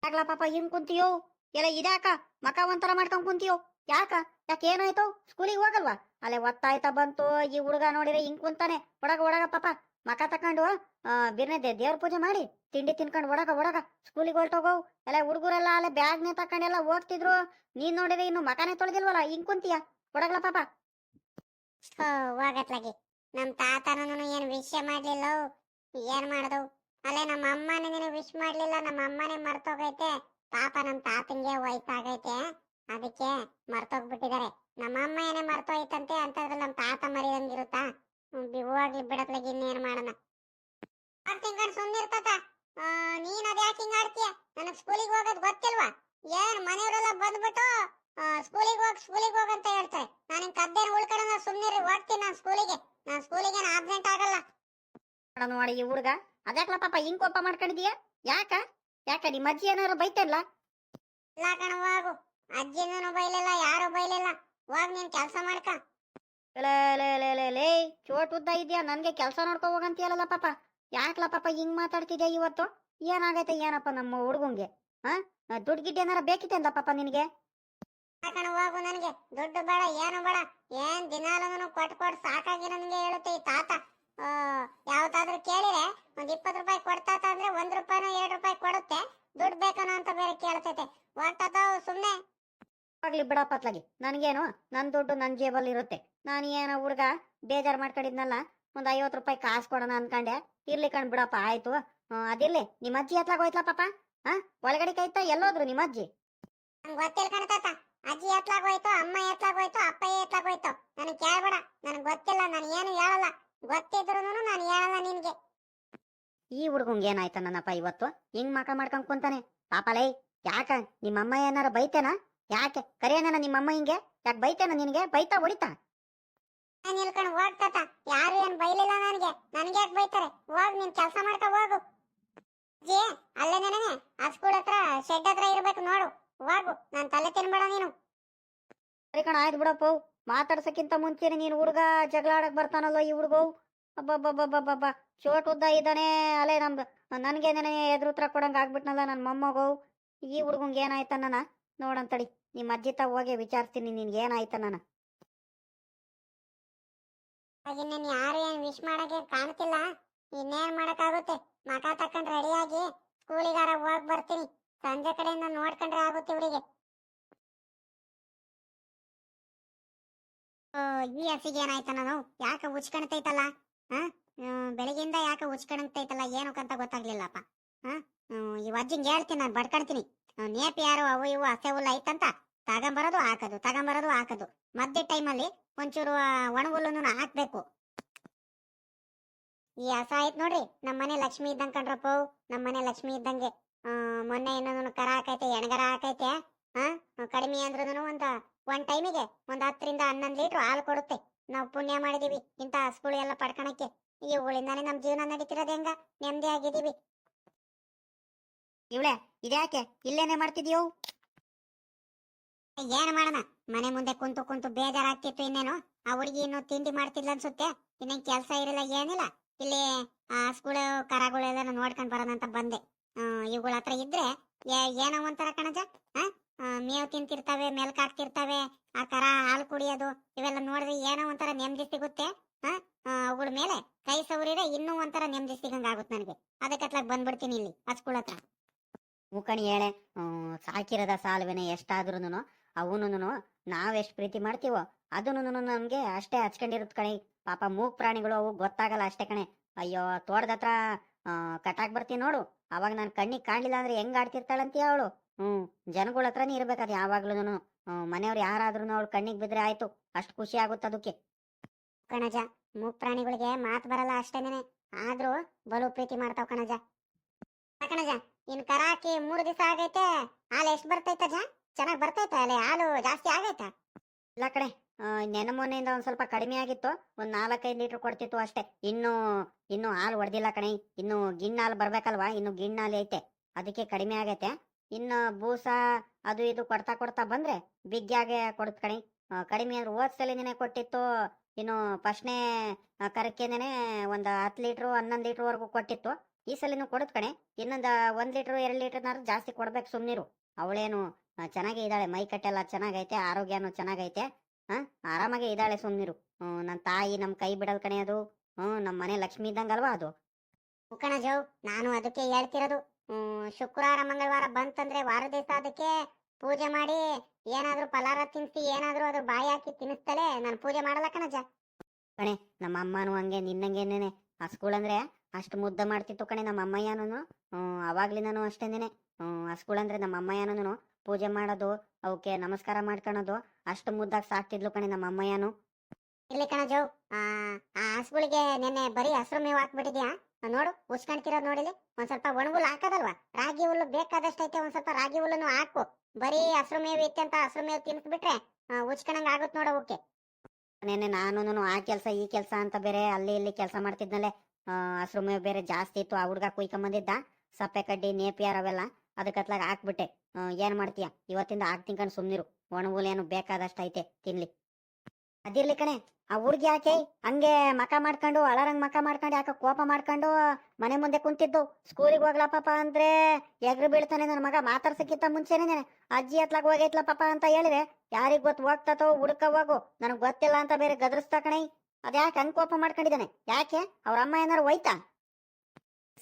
ಆಗ್ಲಾ ಪಾಪ ಹಿಂಗ್ ಕುಂತಿಯೋ? ಎಲ್ಲ ಇದಾಕ ಮಕ ಒಂಥರ ಮಾಡ್ಕೊಂಡ್ ಕುಂತಿಯೋ? ಯಾಕ? ಯಾಕೆ ಏನಾಯ್ತು? ಸ್ಕೂಲಿಗೆ ಹೋಗಲ್ವಾ? ಅಲ್ಲೇ ಒತ್ತಾಯ್ತಾ ಬಂತು, ಈ ಹುಡುಗ ನೋಡಿದ್ರೆ ಹಿಂಗ್ ಕುಂತಾನೆ. ಒಡಗ ಒಡಗ ಪಾಪ. ಮಕ ತಕೊಂಡು ಬಿರ್ನೆ ದೇವ್ರ ಪೂಜೆ ಮಾಡಿ ತಿಂಡಿ ತಿನ್ಕೊಂಡು ಒಡಗ ಒಡಗ. ಸ್ಕೂಲಿಗೆ ಹೊರಟೋಗವು ಎಲ್ಲ ಹುಡುಗರೆಲ್ಲ ಅಲ್ಲೇ ಬ್ಯಾಗ್ನೇ ತಕೊಂಡೆಲ್ಲ ಹೋಗ್ತಿದ್ರು. ನೀನ್ ನೋಡಿದ್ರೆ ಇನ್ನು ಮಕನೇ ತೊಳೆದಿಲ್ವಲ್ಲ? ಹಿಂಗ್ ಕುಂತೀಯ? ಒಡಗ್ಲ ಪಾಪ. ಹೋಗತ್ಲಾಗಿ. ನಮ್ ತಾತನೂ ಏನ್ ವಿಷಯ ಮಾಡ್ಲಿಲ್ಲ ಏನ್ ಮಾಡ್ದು ಅಲ್ಲೇ ನಮ್ಮ ಅಮ್ಮನೇ ನೀನು ವಿಶ್ ಮಾಡ್ಲಿಲ್ಲ, ನಮ್ಮ ಅಮ್ಮನೇ ಮರ್ತೋಗೈತೆ. ಪಾಪ ನಮ್ ತಾತಂಗೆ ವಯಸ್ಸಾಗೈತೆ ಅದಕ್ಕೆ ಮರ್ತೋಗ್ಬಿಟ್ಟಿದ್ದಾರೆ ನಮ್ಮ ಅಮ್ಮ ಏನೇ ಮರ್ತೋಯ್ತಂತೆ ಅಂತದ್ರಲ್ಲಿ ನಮ್ ತಾತ ಬಿ- ಹೋಗ್ಲಿ ಬಿಡತ್ಲಾಗಿ, ಇನ್ನೇನ್ ಮಾಡೋಣ. ತಿಂಗಳು ಸುಮ್ನಿರ್ತತ ನೀನ್ ಅದ್ಯಾಕೆ ಹಿಂಗ್ ಆಡ್ತೀಯ? ನನಗ್ ಸ್ಕೂಲಿಗೆ ಹೋಗೋದ್ ಗೊತ್ತಿಲ್ವಾ? ಏನ್ ಮನೆಯವರೆಲ್ಲ ಬಂದ್ಬಿಟ್ಟು ಸ್ಕೂಲಿಗೆ ಹೋಗ್ ಸ್ಕೂಲಿಗೆ ಹೋಗಿ ಅಂತ ಹೇಳ್ತಾರೆ. ನಾನು ಕದ್ದೇನು ಕದ್ದೇನ ಸುಮ್ಮನೆ ರೀ ಹೋಗ್ತೀನಿ ನಾನು ಸ್ಕೂಲಿಗೆ ನಾನು ಸ್ಕೂಲಿಗೆ ಆಬ್ಸೆಂಟ್ ಆಗಲ್ಲ. ನೋಡ ನೋಡಿ ಈ ಹುಡುಗ. ಅದ್ಯಾಕ್ಲ ಪಾಪ ಹಿಂಗ್ ಕೋಪ ಮಾಡ್ಕೊಂಡಿದೀಯ? ಯಾಕ? ಯಾಕ ನಿಮ್ಮ ಅಜ್ಜಿ ಏನಾರು ಬೈತಲ್ಲ ಇಲ್ಲ ಕಣ ಹೋಗು. ಅಜ್ಜಿನೂ ಬೈಲಿಲ್ಲ ಯಾರು ಬೈಲಿಲ್ಲ. ಹೋಗ್ ನೀನ್ ಕೆಲಸ ಮಾಡ್ಕ. ಲೇ ಲೇ ಲೇ ಲೇ ಲೇ ಚೋಟ್ ಉದ್ದ ಇದೆಯಾ? ನನ್ಗೆ ಕೆಲಸ ನೋಡ್ಕೊ ಹೋಗಂತೀಯಲ್ಲ ಪಾಪ. ಯಾಕಲ ಪಾಪ ಹಿಂಗ್ ಮಾತಾಡ್ತಿದ್ಯಾ ಇವತ್ತು? ಏನಾಗೈತೆ ಏನಪ್ಪ ನಮ್ಮ ಹುಡುಗಂಗೆ? ಹಾ ದುಡ್ಡು ಗಿಡ್ಡು ಏನಾರ ಬೇಕಿತ್ತಂದ ಪಾಪ ನಿನಗೆ? ಕಣ ಹೋಗು ನನಗೆ. ದುಡ್ಡು ಬೇಡ, ಏನು ಬೇಡ. ಏನ್ ದಿನಾಲೂನು ಕೊಟ್ಟು ಕೊಟ್ಟು ಸಾಕಾಗಿ ನನಗೆ ಹೇಳುತ್ತೆ ಈ ತಾತ. ಯಾವತ್ತಾದ್ರೂ ಕೇಳಿದ್ರೆ ಒಂದ್ ಇಪ್ಪತ್ತು ರೂಪಾಯಿ ಕೊಡ್ತಾತ ಅಂದ್ರೆ ಒಂದ್ ರೂಪಾಯಿನ ಎರಡು ರೂಪಾಯಿ ಕೊಡುತ್ತೆ. ದುಡ್ಡು ಬೇಕನೋ ಅಂತ ಬೇರೆ ಕೇಳ್ತೈತೆ. ಹೋಗ್ತಾತ ಸುಮ್ನೆ. ಆಗ್ಲಿ ಬಿಡಪ್ಪ ಪತ್ಲಾಗಿ ನನ್ಗೇನು, ನನ್ ದುಡ್ಡು ನನ್ ಜೇಬಲ್ಲಿ ಇರುತ್ತೆ. ನಾನು ಏನೋ ಹುಡುಗ ಬೇಜಾರ್ ಮಾಡ್ಕೊಂಡಿದ್ನಲ್ಲ, ಒಂದ್ ಐವತ್ ರೂಪಾಯಿ ಕಾಸು ಕೊಡೋಣ ಅನ್ಕಂಡೆ. ಇರ್ಲಿ ಕಣ್ ಬಿಡಪ್ಪ, ಆಯ್ತು. ಅದಿರ್ಲಿ. ನಿಮ್ಮ ಅಜ್ಜಿ ಎತ್ಲಾಗ ಹೋಯ್ತಲ್ಲ ಪಾಪ? ಹಾ, ಒಳಗಡೆ ಕೈತ ಎಲ್ಲೋದ್ರು ನಿಮ್ಮ ಅಜ್ಜಿ ಗೊತ್ತಿಲ್ಲ ಕಣತಾತ ಅಜ್ಜಿ ಎತ್ಲಾಗೋಯ್ತು ಅಮ್ಮ ಎತ್ಲಾಗೋಯ್ತು ಅಪ್ಪ ಎತ್ಲಾಗೋಯ್ತು ನನಗೆ ಕೇಳ್ಬೇಡ. ನನಗೆ ಗೊತ್ತಿಲ್ಲ ನಾನು ಏನು ಹೇಳಲ್ಲ. ಗೊತ್ತಿದ್ರು ನಾನು ಹೇಳಲ್ಲ ನಿನ್ಗೆ. ಈ ಹುಡುಗಂಗೆ ಏನಾಯ್ತ ನನ್ನಪ್ಪ ಇವತ್ತು? ಹಿಂಗ್ ಮಕ ಮಾಡ್ಕೊಂಡ್ ಕುಂತಾನೆ. ಪಾಪಲೈ ಯಾಕ? ನಿಮ್ಮಮ್ಮ ಏನಾರ ಬೈತೇನ? ಯಾಕೆ? ಕರಿಯನ ನಿಮ್ಮಮ್ಮ ಹಿಂಗೆ? ಯಾಕೆ ಬೈತೇನ ನಿನಗೆ? ಬೈತಾ ಹೊಡಿತಾ? ನಾನು ಇಲ್ಕೊಂಡು ಹೋಗ್ತಾತ ಯಾರು ಏನ್ ಬೈಲಿಲ್ಲ ನನಗೆ. ನನಗೆ ಯಾಕೆ ಬೈತಾರೆ? ಹೋಗ್ ನೀನ್ ಕೆಲಸ ಮಾಡ್ತಾ ಹೋಗು. ಜೇ ಅಲ್ಲೇ ಸ್ಕೂಲ್ ಹತ್ರ ಶೆಡ್ ಹತ್ರ ಇರ್ಬೇಕು ನೋಡು. ಹೋಗು ನಾನು ತಲೆ ತಿನ್ಬೇಡ ನೀನು. ಸರಿ ಕಣ, ಆಯ್ತು ಬಿಡಪ್ಪ ಮಾತಾಡ್ಸಕ್ಕಿಂತ ಮುಂಚೆನೆ ನೀನು ಹುಡುಗ ಜಗಳ ಆಡಕ್ ಬರ್ತಾನಲ್ಲ ಈ ಹುಡುಗವು ಅಬ್ಬಬ್ಬಬ್ಬಬ್ಬಬ್ಬ ಚೋಟ್ ಉದ್ದ ಇದ್ದಾನೆ ಅಲೆ ನಮ್ದು ನನಗೆ ನೆನೆ ಎದುರು ಉತ್ತರ ಕೊಡಂಗ್ ಆಗ್ಬಿಟ್ನಲ್ಲ ನನ್ನ ಮೊಮ್ಮಗು. ಈ ಹುಡುಗಂಗೆ ಏನಾಯ್ತ ನನ್ನ ನೋಡಂತಡಿ ನಿಮ್ಮ ಅಜ್ಜಿ ತಾವ ಹೋಗಿ ವಿಚಾರಿಸ್ತೀನಿ ನಿನ್ಗೆ ಏನಾಯ್ತ ನಾನು ಇನ್ನೇನು ಯಾರು ಏನು ವಿಶ್ ಮಾಡಕ್ಕೆ ಕಾಣ್ತಿಲ್ಲ? ಇನ್ನೇನ್ ಮಾಡೋಕ್ಕಾಗುತ್ತೆ? ಮಕ ತಕೊಂಡ್ ರೆಡಿಯಾಗಿ ಸ್ಕೂಲಿಗಾರ ಹೋಗಿ ಬರ್ತೀನಿ. ಸಂಜೆ ಕಡೆಯಿಂದ ನೋಡ್ಕೊಂಡ್ರೆ ಆಗುತ್ತೆ ಇವರಿಗೆ. ಈ ಹಸಿಗೆ ಏನಾಯ್ತ ನಾನು ಯಾಕೆ ಉಚ್ಕಣ್ತೈತಲ್ಲ? ಬೆಳಗಿಂದ ಬೆಳಗ್ಗೆಯಿಂದ ಯಾಕೆ ಉಚ್ಕಣ್ತೈತಲ್ಲ ಏನಕ್ಕಂತ ಗೊತ್ತಾಗ್ಲಿಲ್ಲಪ್ಪ. ಹಾ? ಈ ಅಜ್ಜಿಂಗ್ ಹೇಳ್ತೀನಿ ನಾನು ಬಡ್ಕಣ್ತೀನಿ. ನೇಪಿ ಯಾರು ಅವು ಇವು ಹಸೆ ಹುಲ್ಲು ಐತಂತ ತಗೊಂಬರೋದು ಹಾಕೋದು ತಗೊಂಬರೋದು ಹಾಕೋದು. ಮಧ್ಯ ಟೈಮಲ್ಲಿ ಒಂಚೂರು ಆ, ಒಣ ಹಾಕ್ಬೇಕು. ಈ ಹಸ ಆಯ್ತು ನೋಡ್ರಿ ನಮ್ಮ ಮನೆ ಲಕ್ಷ್ಮಿ ಇದ್ದಂಗೆ ಕಣ್ರಪ್ಪ ನಮ್ಮ ಮನೆ ಲಕ್ಷ್ಮಿ ಇದ್ದಂಗೆ. ಆ, ಮೊನ್ನೆ ಇನ್ನೊಂದು ಕರ ಹಾಕೈತೆ ಎಣಗರ ಹಾಕೈತೆ ಹಾ ಕಡಿಮೆ ಅಂದ್ರೂ ಒಂದ ಒಂದ್ ಟೈಮಿಗೆ ಒಂದ್ ಹತ್ತರಿಂದ ಹನ್ನೊಂದು ಲೀಟರ್ ಹಾಲು ಕೊಡುತ್ತೆ. ನಾವು ಪುಣ್ಯ ಮಾಡಿದೀವಿ ಇಂಥ ಹಸುಗಳು ಎಲ್ಲ ಪಡ್ಕೊಳಕ್ಕೆ ಇವುಗಳಿಂದಾನೇ ನಮ್ ಜೀವನ ನಡೀತಿರೋದು ಹೆಂಗ? ನೆಮ್ಮದಿ ಆಗಿದೀವಿ. ಇವಳೆ ಇದ್ಯಾಕೆ? ಇಲ್ಲೇನೆ ಮಾಡ್ತಿದ್ಯೋ? ಏನ್ ಮಾಡೋಣ? ಮನೆ ಮುಂದೆ ಕುಂತು ಕುಂತು ಬೇಜಾರಾಗ್ತಿತ್ತು ಇನ್ನೇನು? ಆ ಹುಡುಗಿ ಇನ್ನು ತಿಂಡಿ ಮಾಡ್ತಿದ್ಲ ಅನ್ಸುತ್ತೆ? ಇನ್ನೇನ್ ಕೆಲ್ಸ ಇರಲ್ಲ ಏನಿಲ್ಲ? ಇಲ್ಲಿ ಆ ಸ್ಕೂಲ್ ಕರಗಳೆಲ್ಲ ನೋಡ್ಕೊಂಡ್ ಬರೋಣ ಅಂತ ಬಂದೆ. ಇವುಗಳ ಹತ್ರ ಇದ್ರೆ ಏನೋ ಒಂಥರ ಕಣಜ? ಮೇವು ತಿಂತಿರ್ತವೆ ಮೆಲ್ಕ್ ಹಾಕ್ತಿರ್ತವೆ ಆ ಕರ ಹಾಲು ಕುಡಿಯೋದು, ಇವೆಲ್ಲ ನೋಡಿದ್ರೆ ಏನೋ ಒಂಥರ ನೆಮ್ಮದಿ ಸಿಗುತ್ತೆ. ಅವುಗಳ ಮೇಲೆ ಕೈ ಸವರಿದ್ರೆ ಇನ್ನೂ ಒಂಥರ ನೆಮ್ಮದಿ ಸಿಗಂಗ್ ಆಗುತ್ತೆ ನನಗೆ. ಅದಕ್ಕೆ ಅತ್ಲಾಗ್ ಬಂದ್ಬಿಡ್ತೀನಿ ಇಲ್ಲಿ ಹಚ್ಕೊಳ ಹತ್ರ. ಮೂಕಣಿ ಹೇಳೆ ಸಾಕಿರದ ಸಾಲ್ವೆನೆ ಎಷ್ಟಾದ್ರೂನು ಅವನು ನಾವ್ ಎಷ್ಟ್ ಪ್ರೀತಿ ಮಾಡ್ತೀವೋ ಅದನ್ನು ನಮ್ಗೆ ಅಷ್ಟೇ ಹಚ್ಕೊಂಡಿರುತ್ತೆ ಕಣೆ. ಪಾಪ ಮೂಕ್ ಪ್ರಾಣಿಗಳು ಅವು ಗೊತ್ತಾಗಲ್ಲ ಅಷ್ಟೇ ಕಣೆ. ಅಯ್ಯೋ, ತೋಟದ ಹತ್ರ ಕಟಾಕ್ ಬರ್ತೀನಿ ನೋಡು. ಅವಾಗ ನಾನ್ ಕಣ್ಣಿಗೆ ಕಾಣಲಿಲ್ಲ ಅಂದ್ರೆ ಹೆಂಗ್ ಆಡ್ತಿರ್ತಾಳಂತೀಯ ಅವಳು. ಹ್ಮ್, ಜನಗಳ ಹತ್ರನೇ ಇರ್ಬೇಕದು ಯಾವಾಗ್ಲೂನು ಮನೆಯವ್ರು ಯಾರಾದ್ರೂ ಅವಳು ಕಣ್ಣಿಗೆ ಬಿದ್ರೆ ಆಯ್ತು. ಅಷ್ಟ್ ಖುಷಿ ಆಗುತ್ತೆ ಅದಕ್ಕೆ. ಕಣಜ, ಮೂಕ್ ಪ್ರಾಣಿಗಳಿಗೆ ಮಾತ್ ಬರಲ್ಲ ಅಷ್ಟೇನೆ ಆದ್ರೂ ಬಲು ಪ್ರೀತಿ ಮಾಡ್ತಾವ್ ಕಣಜ. ಕಣಜ, ಇನ್ ಕರಾಕಿ ಮೂರು ದಿವಸ ಆಗೈತೆ. ಹಾಲು ಎಷ್ಟ್ ಬರ್ತೈತ ಜ ಚೆನ್ನಾಗ್ ಬರ್ತೈತ ಅಲ್ಲಿ ಹಾಲು ಜಾಸ್ತಿ ಆಗೈತ? ಇಲ್ಲ ಕಡೆ ನೆನ ಮೊನ್ನೆಯಿಂದ ಒಂದ್ ಸ್ವಲ್ಪ ಕಡಿಮೆ ಆಗಿತ್ತು. ಒಂದ್ ನಾಲ್ಕೈದು ಲೀಟರ್ ಕೊಡ್ತಿತ್ತು ಅಷ್ಟೇ. ಇನ್ನು ಇನ್ನು ಹಾಲು ಹೊಡೆದಿಲ್ಲ ಕಣೆ. ಇನ್ನು ಗಿಣ್ಣ ಹಾಲು ಬರ್ಬೇಕಲ್ವಾ? ಇನ್ನು ಗಿಣ್ಣ ಹಾಲು ಐತೆ. ಅದಕ್ಕೆ ಕಡಿಮೆ ಆಗೈತೆ. ಇನ್ನು ಬೂಸ, ಅದು ಇದು ಕೊಡ್ತಾ ಕೊಡ್ತಾ ಬಂದ್ರೆ ಬಿಗ್ಗಾಗೆ ಕೊಡುತ್ತ ಕಣೆ. ಕಡಿಮೆ ಅಂದ್ರೆ ಹೋದ್ ಸಲಿನೇ ಕೊಟ್ಟಿತ್ತು. ಇನ್ನು ಫಸ್ಟ್ನೇ ಕರಕೆನೆ ಒಂದ್ ಹತ್ತು ಲೀಟ್ರು, ಹನ್ನೊಂದು ಲೀಟರ್ ವರೆಗೂ ಕೊಟ್ಟಿತ್ತು. ಈ ಸಲಿನೂ ಕೊಡುತ್ ಕಣೆ. ಇನ್ನೊಂದ್ ಒಂದ್ ಲೀಟ್ರ್, ಎರಡ್ ಲೀಟರ್ ಜಾಸ್ತಿ ಕೊಡ್ಬೇಕು ಸುಮ್ನಿರು. ಅವಳೇನು ಚೆನ್ನಾಗೇ ಇದ್ದಾಳೆ. ಮೈ ಕಟ್ಟೆಲ್ಲ ಚೆನ್ನಾಗೈತೆ. ಆರೋಗ್ಯನೂ ಚೆನ್ನಾಗೈತೆ. ಹ ಆರಾಮಾಗೆ ಇದ್ದಾಳೆ ಸುಮ್ನಿರು. ಹ್ಮ್ ನನ್ ತಾಯಿ ನಮ್ ಕೈ ಬಿಡಲ್ ಕಣೆ ಅದು. ಹ್ಮ್ ನಮ್ ಮನೆ ಲಕ್ಷ್ಮಿ ಇದ್ದಂಗಲ್ವಾ ಅದು. ಕಣಜು ನಾನು ಅದಕ್ಕೆ ಹೇಳ್ತಿರೋದು. ಹ್ಮ್ ಶುಕ್ರವಾರ, ಮಂಗಳವಾರ ಬಂತಂದ್ರೆ ವಾರ ದಿವಸ ಅದಕ್ಕೆ ಪೂಜೆ ಮಾಡಿ, ಏನಾದ್ರೂ ಫಲಾರ ತಿನ್ಸಿ, ಏನಾದ್ರೂ ಅದ್ರ ಬಾಯಿ ಹಾಕಿ ತಿನ್ನಿಸ್ತಲೇ ನಾನು ಪೂಜೆ ಮಾಡಲ್ಲ ಕಣಜ ಕಣೆ, ನಮ್ಮ ಅಮ್ಮನೂ ಹಂಗೆ, ನಿನ್ನಂಗೇನೇನೆ. ಆ ಸ್ಕೂಲ್ ಅಂದ್ರೆ ಅಷ್ಟು ಮುದ್ದ ಮಾಡ್ತಿತ್ತು ಕಣೆ ನಮ್ಮ ಅಮ್ಮಯ್ಯನೂ ಹ್ಮ್ ಅವಾಗ್ಲಿಂದನೂ ಅಷ್ಟೇನೇನೆ. ಆ ಸ್ಕೂಲ್ ಅಂದ್ರೆ ನಮ್ಮ ಅಮ್ಮಯ್ಯನೂ ಪೂಜೆ ಮಾಡೋದು ಅವಕ್ಕೆ ನಮಸ್ಕಾರ ಮಾಡ್ಕೊಳೋದು ಅಷ್ಟು ಮುದ್ದಾಗಿ ಸಾಕ್ತಿದ್ಲು ಕಣೆ ನಮ್ಮ ಅಮ್ಮಯ್ಯನು. ಇಲ್ಲಿ ಕಣಜು ಆ ಆ ಹಸುಗಳಿಗೆ ನೆನ್ನೆ ಬರೀ ಹಸಿರು ಮೇವು ಹಾಕ್ಬಿಟ್ಟಿದ್ಯಾ? ನೋಡು ಉಸ್ಕೊಂತಿರೋದು ನೋಡಿಲಿ ಒಂದ್ ಸ್ವಲ್ಪ ಒಣಗುಲ್ ಹಾಕದಲ್ವಾ? ರಾಗಿ ಹುಲ್ಲು ಬೇಕಾದಷ್ಟು ಐತೆ ಒಂದ್ ಸ್ವಲ್ಪ ರಾಗಿ ಹುಲ್ಲನ್ನು ಹಾಕು. ಬರೀ ಹಸಿರು ಮೇವು ಇತ್ತೆ ಅಂತ ಹಸಿರು ಮೇವು ತಿನ್ಸ್ಬಿಟ್ರೆ ಉಚ್ಕಣಂಗ್ ಆಗುತ್ತೆ ನೋಡು ಅವಕ್ಕೆ. ನೆನ್ನೆ ನಾನು ಆ ಕೆಲಸ ಈ ಕೆಲಸ ಅಂತ ಬೇರೆ ಅಲ್ಲಿ ಇಲ್ಲಿ ಕೆಲಸ ಮಾಡ್ತಿದ್ನಲ್ಲೇ. ಹಸಿರು ಮೇವು ಬೇರೆ ಜಾಸ್ತಿ ಇತ್ತು ಆ ಹುಡ್ಗ ಕುಯ್ಕೊಂಬಂದಿದ್ದ. ಸಪ್ಪೆ ಕಡ್ಡಿ ನೇಪಿಯರ್ ಅವೆಲ್ಲ. ಅದಕ್ಕತ್ಲಾಗ ಹಾಕ್ಬಿಟ್ಟೆ. ಆ, ಏನ್ ಮಾಡ್ತೀಯ? ಇವತ್ತಿಂದ ಹಾಕ್ ತಿನ್ಕೊಂಡು ಸುಮ್ನಿರು. ಒಣಗುಲೇನು ಬೇಕಾದಷ್ಟು ಐತೆ ತಿನ್ಲಿ. ಅದಿರ್ಲಿ ಕಣೆ ಆ ಹುಡ್ಗಿ ಯಾಕೆ ಹಂಗೆ ಮಕ ಮಾಡ್ಕೊಂಡು ಅಳರಂಗ್ ಮಕ ಮಾಡ್ಕೊಂಡು ಯಾಕೆ ಕೋಪ ಮಾಡ್ಕೊಂಡು ಮನೆ ಮುಂದೆ ಕುಂತಿದ್ದು. ಸ್ಕೂಲಿಗೆ ಹೋಗ್ಲಾ ಪಾಪ ಅಂದ್ರೆ ಎಗ್ರು ಬೀಳ್ತಾನೆ ನನ್ನ ಮಗ ಮಾತಾಡ್ಸಕ್ಕಿಂತ ಮುಂಚೆನೆ ಅಜ್ಜಿ ಹತ್ಲಾಗ ಹೋಗೈತ್ಲ ಪಾಪ ಅಂತ ಹೇಳಿದೆ ಯಾರಿಗ್ ಗೊತ್ತು ಹೋಗ್ತಾತೋ ಹುಡುಕ ಹೋಗು. ನನಗ್ ಗೊತ್ತಿಲ್ಲ ಅಂತ ಬೇರೆ ಗದರಿಸ್ತಾ ಕಣೈ. ಅದ್ಯಾಕೆ ಹಂಗ್ ಕೋಪ ಮಾಡ್ಕೊಂಡಿದ್ದಾನೆ? ಯಾಕೆ? ಅವ್ರ ಅಮ್ಮ ಏನಾರು ಹೋಯ್ತಾ?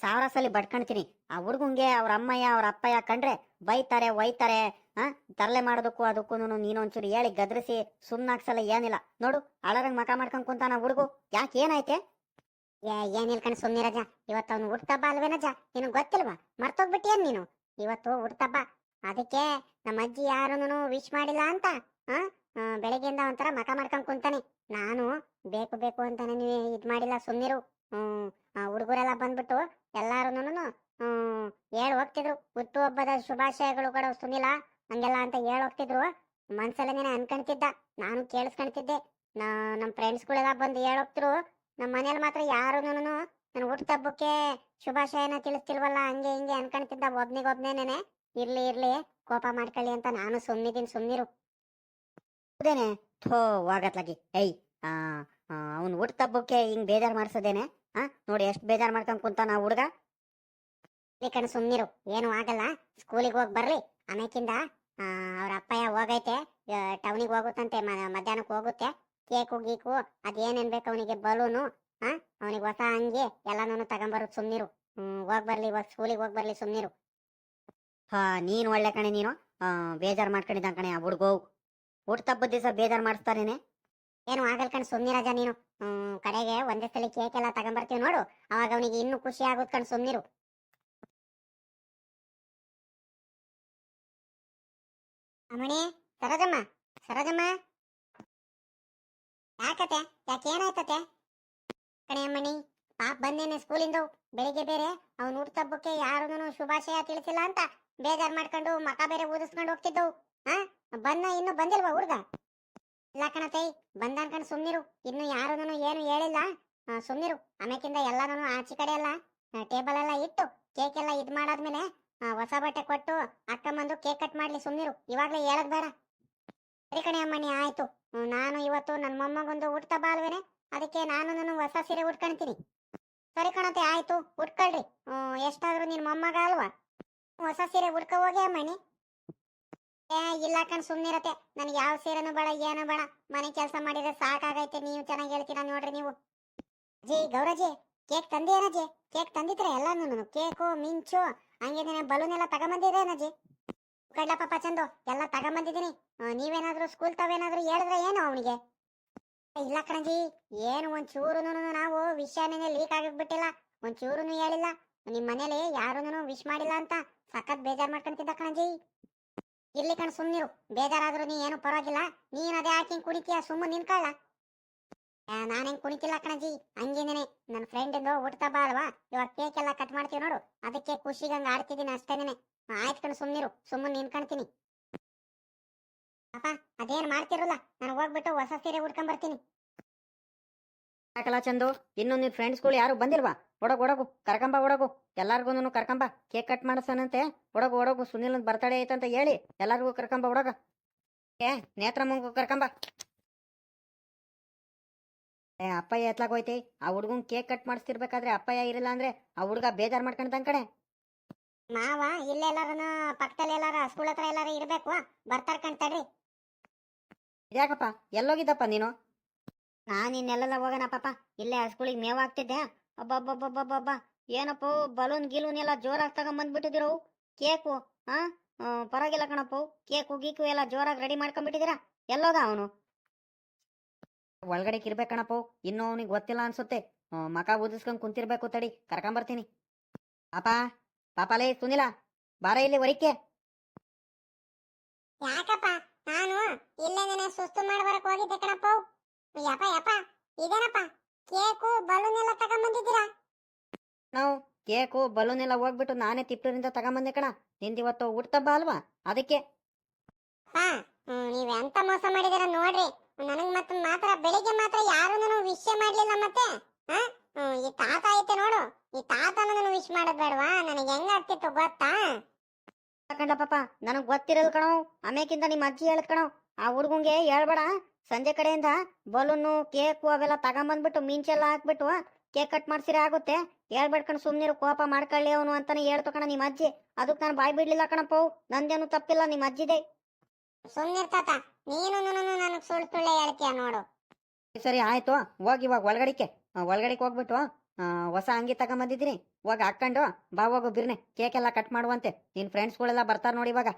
ಸಾವಿರ ಸಲ ಬಡ್ಕೊಂತೀನಿ ಆ ಹುಡುಗಂಗೆ ಅವ್ರ ಅಮ್ಮಯ್ಯ, ಅವ್ರ ಅಪ್ಪಯ್ಯ ಕಂಡ್ರೆ ಬೈತಾರೆ, ಒಯ್ತಾರೆ, ಆ, ತರಲೆ ಮಾಡೋದಕ್ಕೂ ಅದಕ್ಕೂ ನೀನೊಂಚೂರು ಹೇಳಿ ಗದರಿಸಿ ಸುಮ್ನಾಗ್ಸಲ್ಲ ಏನಿಲ್ಲ. ನೋಡು, ಅಳರಂಗ್ ಮಕ ಮಾಡ್ಕೊಂಡ್ ಕುಂತಾನ ಹುಡುಗು. ಯಾಕೆ ಏನಾಯ್ತೆ? ಏ ಏನ್ ಇಲ್ಕಣ್ ಸುಮ್ನಿರಜ ಇವತ್ತು ಅವ್ನು ಹುಟ್ಟಬ್ಬ ಅಲ್ವೇನಜ ನಿನ್ ಗೊತ್ತಿಲ್ವಾ? ಮರ್ತೋಗ್ಬಿಟ್ಟಿಯನ್ ನೀನು? ಇವತ್ತು ಹುಡ್ತಬ್ಬ ಅದಕ್ಕೆ ನಮ್ಮ ಅಜ್ಜಿ ಯಾರೂನು ವಿಶ್ ಮಾಡಿಲ್ಲ ಅಂತ, ಆ ಬೆಳಗ್ಗೆಯಿಂದ ಒಂಥರ ಮಕ ಮಾಡ್ಕೊಂಡ್ ಕುಂತಾನೆ. ನಾನು ಬೇಕು ಬೇಕು ಅಂತ ನೀವು ಇದ್ ಮಾಡಿಲ್ಲ ಸುಮ್ನಿರು. ಹ್ಮ್ ಹುಡುಗರೆಲ್ಲ ಬಂದ್ಬಿಟ್ಟು ಎಲ್ಲಾರುನು ಹ್ಮ್, ಹೇಳ್ ಹೋಗ್ತಿದ್ರು. ಹುಟ್ಟುಹಬ್ಬದ ಶುಭಾಶಯಗಳು ಕೂಡ ಸುನಿಲ ಹಂಗೆಲ್ಲ ಅಂತ ಹೇಳ್ ಹೋಗ್ತಿದ್ರು. ಮನ್ಸಲ್ಲೇ ಅನ್ಕೊಂತಿದ್ದ ನಾನು ಕೇಳಿಸ್ಕೊಂತಿದ್ದೆ ನಾ ನಮ್ಮ ಫ್ರೆಂಡ್ಸ್ಗಳೆಲ್ಲ ಬಂದು ಹೇಳ್ ಹೋಗ್ತಿರು ನಮ್ಮ ಮನೇಲಿ ಮಾತ್ರ ಯಾರುನು ನನ್ನ ಹುಟ್ಟುಹಬ್ಬಕ್ಕೆ ಶುಭಾಶಯನ ತಿಳಿಸ್ತಿಲ್ವಲ್ಲ, ಹಂಗೆ ಹಿಂಗೆ ಅನ್ಕೊಂತಿದ್ದ ಒಬ್ನಿಗೊಬ್ನೇನೆ ಇರ್ಲಿ ಇರ್ಲಿ, ಕೋಪ ಮಾಡ್ಕೊಳ್ಳಿ ಅಂತ ನಾನು ಸುಮ್ನಿದೀನಿ ಸುಮ್ಮಿರು ಹೌದೇನೆ, ಥೋ ಹೋಗತ್ಲಾಗಿ ಏಯ್ ಅವ್ನು ಹುಟ್ಟಬ್ಬಕ್ಕೆ ಹಿಂಗ್ ಬೇಜಾರ್ ಮಾಡ್ಸದೇನೆ. ಆ? ನೋಡಿ ಎಷ್ಟು ಬೇಜಾರ್ ಮಾಡ್ಕೊಂಡ್ ಕುಂತಾನ ಹುಡ್ಗ. ಕಣ್ ಸುಮ್ನಿರು, ಏನು ಆಗಲ್ಲ ಸ್ಕೂಲಿಗೆ ಹೋಗಿ ಬರ್ಲಿ. ಆಮೇಕಿಂದ ಅವ್ರ ಅಪ್ಪಯ್ಯ ಹೋಗೈತೆ ಟೌನಿಗೆ ಹೋಗುತ್ತಂತೆ ಮಧ್ಯಾಹ್ನಕ್ಕೆ ಹೋಗುತ್ತೆ. ಕೇಕು, ಗೀಕು, ಅದೇನೇನ್ ಬೇಕು ಅವನಿಗೆ, ಬಲೂನು ಹಾ ಅವನಿಗೆ ಹೊಸ ಅಂಗಿ ಎಲ್ಲಾನು ತಗೊಂಬರೋದು ಸುಮ್ನಿರು. ಹ್ಮ್, ಹೋಗ್ ಬರ್ಲಿ ಇವಾಗ ಸ್ಕೂಲಿಗೆ ಹೋಗ್ ಬರ್ಲಿ, ಸುಮ್ನಿರು. ಹಾ, ನೀನ್ ಒಳ್ಳೆ ಕಣೆ ನೀನು. ಬೇಜಾರ್ ಮಾಡ್ಕೊಂಡಿದ್ದ ಕಣೆ ಆ ಹುಡ್ಗೋ. ಹುಟ್ಟಬ್ಬದ ದಿವಸ ಬೇಜಾರ್ ಮಾಡಿಸ್ತಾರೇನೆ. ಏನು ಆಗಲ್ ಕಣ್ ಸುಮ್ನಿರಾಜ ನೀನು. ಹ್ಮ್, ಕಡೆಗೆ ಒಂದೇ ಸಲ ಕೇಕ್ ಎಲ್ಲ ತಗೊಂಬರ್ತೀವಿ ನೋಡು. ಅವಾಗ ಅವನಿಗೆ ಇನ್ನೂ ಖುಷಿ ಆಗುತ್ತೆ ಕಣ್ ಸುಮ್ನಿರು. ಅಮ್ಮಣಿ, ಸರೋಜಮ್ಮ ಸರೋಜಮ್ಮ. ಯಾಕತೆ ಯಾಕೆ ಏನಾಯ್ತತೆ ಕಣೆ ಅಮ್ಮಣಿ, ಪಾಪ ಬಂದೇನೆ ಸ್ಕೂಲಿಂದ. ಬೆಳಿಗ್ಗೆ ಬೇರೆ, ಅವ್ನು ತಬ್ಬಕ್ಕೆ ಯಾರೂನು ಶುಭಾಶಯ ತಿಳಿಸಿಲ್ಲ ಅಂತ ಬೇಜಾರ್ ಮಾಡ್ಕೊಂಡು ಮಕ ಬೇರೆ ಊದಿಸ್ಕೊಂಡು ಹೋಗ್ತಿದ್ದವು. ಹಾ? ಬಂದ ಇನ್ನು ಬಂದಿಲ್ವಾ ಹುಡ್ಗ ಇಲ್ಲ ಕಣತೈ ಬಂದ ಅನ್ಕೊಂಡು ಸುಮ್ನಿರು. ಇನ್ನು ಯಾರೂನು ಏನು ಹೇಳಿಲ್ಲ. ಸುಮ್ನಿರು. ಆಮೇಕಿಂದ ಎಲ್ಲಾನು ಆಚೆ ಕಡೆ ಎಲ್ಲ ಟೇಬಲ್ ಎಲ್ಲ ಇಟ್ಟು ಕೇಕ್ ಎಲ್ಲ ಇದ್ ಮಾಡಾದ್ಮೇಲೆ ಹೊಸ ಬಟ್ಟೆ ಕೊಟ್ಟು, ಅಕ್ಕ ಬಂದು ಕೇಕ್ ಕಟ್ ಮಾಡ್ಲಿ ಸುಮ್ನಿರು. ಇವಾಗ್ಲೇ ಹೇಳದ್ ಬೇಡ. ಸರಿ ಕಣೆ ಅಮ್ಮನಿ ಆಯ್ತು. ನಾನು ಇವತ್ತು ನನ್ನ ಮೊಮ್ಮಗೊಂದು ಹುಟ್ಟ ಬಾಲ್ವೇನೆ ಅದಕ್ಕೆ ನಾನು ಹೊಸ ಸೀರೆ ಉಟ್ಕೊಂತೀನಿ ಸರಿ ಕಣತೆ ಆಯ್ತು. ಉಟ್ಕೊಳ್ರಿ. ಎಷ್ಟಾದ್ರೂ ನಿನ್ ಮೊಮ್ಮಗ ಅಲ್ವಾ? ಹೊಸ ಸೀರೆ ಉಟ್ಕೋ ಹೋಗಿ ಅಮ್ಮಣ್ಣಿ. ಏ, ಇಲ್ಲ ಕಣ್ ಸುಮ್ನಿರತ್ತೆ ನನಗೆ ಯಾವ ಸೀರೆನೂ ಬೇಡ, ಏನೋ ಬೇಡ. ಮನೆ ಕೆಲಸ ಮಾಡಿದ್ರೆ ಸಾಕಾಗೈತೆ, ನೀವು ಚೆನ್ನಾಗಿ ಹೇಳ್ತೀರಾ ನೋಡ್ರಿ ನೀವು. ಜಿ, ಗೌರಜಿ, ಕೇಕ್ ತಂದೇನಜ್ಜಿ ಕೇಕ್ ತಂದಿದ್ರೆ ಎಲ್ಲಾನು ಕೇಕು, ಮಿಂಚು ಹಂಗೇನೆ ಬಲೂನ್ ಎಲ್ಲ ಏನಜಿ ಕಡ್ಲ ಪಾಪ ಚಂದು, ಎಲ್ಲ ತಗೊಂಬಂದಿದ್ದೀನಿ. ನೀವೇನಾದ್ರೂ ಸ್ಕೂಲ್ ತಾವೇನಾದ್ರೂ ಹೇಳಿದ್ರೆ ಏನು ಅವನಿಗೆ? ಇಲ್ಲ ಕಣಜಿ ಏನು ಒಂಚೂರು ನಾವು ವಿಷಯನೇ ಲೀಕ್ ಆಗಿಬಿಟ್ಟಿಲ್ಲ. ಒಂಚೂರು ಹೇಳಿಲ್ಲ. ನಿಮ್ಮ ಮನೇಲಿ ಯಾರೂನು ವಿಶ್ ಮಾಡಿಲ್ಲ ಅಂತ ಸಖತ್ ಬೇಜಾರು ಮಾಡ್ಕೊಂತಿದ್ದ ಕಣಜಿ ಇರ್ಲಿ ಕಣ್ ಸುಮ್ನಿರು ಬೇಜಾರಾದ್ರೂ ನೀ ಏನು ಪರವಾಗಿಲ್ಲ. ನೀನ್ ಅದೇ ಹಾಕಿ ಕುಣಿತೀಯ? ಸುಮ್ಮ ನಿನ್ಕೊಳ್ಳ ನಾನು ಕುಣಿತಿಲ್ಲ ಕಣಜಿ. ಹಂಗೇನೇನೆ. ನನ್ನ ಫ್ರೆಂಡ್ ಇಂದು ಊಟ ಬಾ ಅಲ್ವಾ? ಇವಾಗ ಕೇಕ್ ಎಲ್ಲ ಕಟ್ ಮಾಡ್ತೀವಿ ನೋಡು. ಅದಕ್ಕೆ ಖುಷಿಗೆ ಹಂಗ ಆಡ್ತಿದ್ದೀನಿ ಅಷ್ಟೇನೆ ಆಯ್ತು ಕಣ್ ಸುಮ್ನಿರು ಸುಮ್ಮನೆ ನಿನ್ಕೊಂತೀನಿ ಅಪ್ಪ, ಅದೇನ್ ಮಾಡ್ತಿರಲ್ಲ ನಾನು ಹೋಗ್ಬಿಟ್ಟು ಹೊಸ ಸೀರೆ ಉಟ್ಕೊಂಡ್ ಬರ್ತೀನಿ. ಯಾಕಲ್ಲ ಚಂದು? ಇನ್ನು ನಿನ್ ಫ್ರೆಂಡ್ಸ್ಗಳು ಯಾರು ಬಂದಿಲ್ವಾ? ಒಡಗು ಒಡಗು. ಕರ್ಕಂಬ ಒಡಗು. ಎಲ್ಲಾರ್ಗು ಕರ್ಕಂಬ. ಕೇಕ್ ಕಟ್ ಮಾಡಿಸನಂತೆ. ಒಡಗು ಒಡಗು. ಸುನಿಲ್ ಬರ್ತಡೇ ಐತಂತ ಹೇಳಿ ಎಲ್ಲಾರ್ಗು ಕರ್ಕಂಬ ಒಡಗ. ಏ ನೇತ್ರಮ್ಮಂಗೂ ಕರ್ಕಂಬ. ಏ ಅಪ್ಪಯ್ಯ ಎತ್ಲಾಗ ಹೋಯ್ತಿ? ಆ ಹುಡ್ಗನ್ ಕೇಕ್ ಕಟ್ ಮಾಡಿಸ್ತಿರ್ಬೇಕಾದ್ರೆ ಅಪ್ಪಯ್ಯ ಇರಲ್ಲ ಅಂದ್ರೆ ಆ ಹುಡ್ಗ ಬೇಜಾರ್ ಮಾಡ್ಕೊಂಡ್ ಕಡೆ ಮಾವ ಇಲ್ಲೆಲ್ಲಾರನ ಪಕ್ಕದಲ್ಲಿ ಎಲ್ಲಾರ ಸ್ಕೂಲ್ ಹತ್ರ ಎಲ್ಲಾರ ಇರ್ಬೇಕು. ಬರ್ತಾರ ಕಣ್ತಡ್ರಿ ಇದ್ಯಾಕಪ್ಪ? ಎಲ್ಲೋಗಿದ್ದಪ್ಪ ನೀನು? ನಾನು ಇನ್ನೆಲ್ಲ ಹೋಗೋಣ ಪಾಪ ಇಲ್ಲೇ ಸ್ಕೂಲಿಗೆ ಮೇವ್ ಆಗ್ತಿದ್ದೆ ಅಬ್ಬಬ್ಬಬ್ಬಬ್ಬಬ್ಬ ಏನಪ್ಪ ಬಲೂನ್ ಗಿಲೂನ್ ಎಲ್ಲ ಜೋರಾಗಿ ತಗೊಂಬಂದ್ಬಿಟ್ಟಿದಿರು ಕೇಕು ಹಾ ಪರವಾಗಿಲ್ಲ ಕಣಪ್ಪ, ಕೇಕು, ಗೀಕು ಎಲ್ಲ ಜೋರಾಗಿ ರೆಡಿ ಮಾಡ್ಕೊಂಡ್ಬಿಟ್ಟಿದ್ದೀರಾ? ಎಲ್ಲೋದ ಅವನು? ಒಳಗಡೆ ಇರ್ಬೇಕಣಪ್ಪ ಇನ್ನೂ ಅವನಿಗೆ ಗೊತ್ತಿಲ್ಲ ಅನ್ಸುತ್ತೆ. ಮಕ ಊದಿಸ್ಕೊಂಡ್ ಕುಂತಿರ್ಬೇಕು ತಡಿ, ಕರ್ಕೊಂಬರ್ತೀನಿ. ಪಾಪ ಪಾಪಾಲೇ ಸುನಿಲ, ಬಾರ ಇಲ್ಲಿ ಹೊರಿಕೆ. ಯಾಕಪ್ಪ, ನಾನು ಇಲ್ಲೇನೇ ಸುಸ್ತು ಮಾಡಿ ಬರಕ್ ಹೋಗಿದ್ದೆ ಕಣಪ್ಪ. ಯಪ್ಪ ಯಪ್ಪ ಇದೇನಪ್ಪ? ಕೇಕು ಬಲೂನ್ ಎಲ್ಲ ತಗೊಂಬಂದಿದ್ದೀರಾ ನಾವು ಕೇಕು ಬಲೂನ್ ಎಲ್ಲ ಹೋಗ್ಬಿಟ್ಟು ನಾನೇ ತಿಪ್ಪೂರಿಂದ ತಗೊಂಬಂದೆ ಕಣ. ನಿಂದಿವತ್ತು ಹುಟ್ಟಬ್ಬ ಅಲ್ವಾ? ಅದಕ್ಕೆ. ಹಾ ನೀವ್ ಎಂತ ಮೋಸ ಮಾಡಿದಿರ ನೋಡ್ರಿ. ನನಗ್ ಮತ್ತೆ ಮಾತ್ರ ಬೆಳಿಗ್ಗೆ ಮಾತ್ರ ಯಾರು ನಾನು ಮಾಡಲಿಲ್ಲ ಮಾಡ್ಲಿಲ್ಲ ಮತ್ತೆ ಹಾ? ಈ ತಾತ ಐತೆ ನೋಡು. ಈ ತಾತ ನಾನು ವಿಶ್ ಮಾಡೋದ್ ಬೇಡವಾ ನನಗೆ ಹೆಂಗಾಗ್ತಿತ್ತು ಗೊತ್ತಾ? ಕಂಡ ಪಾಪ ನನಗ್ ಗೊತ್ತಿರಲ್ ಕಣೋ. ಆಮೇಕಿಂದ ನಿಮ್ಮ ಅಜ್ಜಿ ಹೇಳದ್ ಕಣೋ. ಆ ಹುಡುಗಂಗೆ ಹೇಳ್ಬೇಡ. ಸಂಜೆ ಕಡೆಯಿಂದ ಬಲೂನು ಕೇಕು ಅವೆಲ್ಲ ತಗೊಂಬಂದ್ಬಿಟ್ಟು ಮಿಂಚೆಲ್ಲ ಹಾಕ್ಬಿಟ್ಟು ಕೇಕ್ ಕಟ್ ಮಾಡ್ಸಿರ ಆಗುತ್ತೆ. ಹೇಳ್ಬೇಡ್ ಕಣ ಸುಮ್ನಿರು ಕೋಪ ಮಾಡ್ಕೊಳ್ಳಿ ಅವನು ಅಂತಾನೆ ಹೇಳ್ತು ಕಣ ನಿಮ್ಮ ಅಜ್ಜಿ. ಅದಕ್ಕೆ ನಾನು ಬಾಯ್ ಬಿಡ್ಲಿಲ್ಲ ಕಣಪ್ಪ ನಂದೇನು ತಪ್ಪಿಲ್ಲ ನಿಮ್ಮ ಅಜ್ಜಿದೆ. ಸುಮ್ನಿರ್ ತಾತ ನೀನು ನನಗ್ ಸುಳ್ಳು ಸುಳ್ಳೆ ಹೇಳ್ತೀಯ ನೋಡು. ಸರಿ ಆಯ್ತು ಹೋಗಿ ಇವಾಗ ಒಳಗಡಿಕೆ ಒಳಗಡೆ ಹೋಗ್ಬಿಟ್ಟು ಹೊಸ ಅಂಗಿ ತಗೊಂಬಂದಿದ್ದೀನಿ. ಹೋಗಿ ಹಾಕೊಂಡು ಬಾ ಹೋಗು ಬಿರ್ನೆ. ಕೇಕ್ ಎಲ್ಲ ಕಟ್ ಮಾಡುವಂತೆ. ನಿನ್ ಫ್ರೆಂಡ್ಸ್ಗಳೆಲ್ಲ ಬರ್ತಾರ ನೋಡಿ ಇವಾಗ.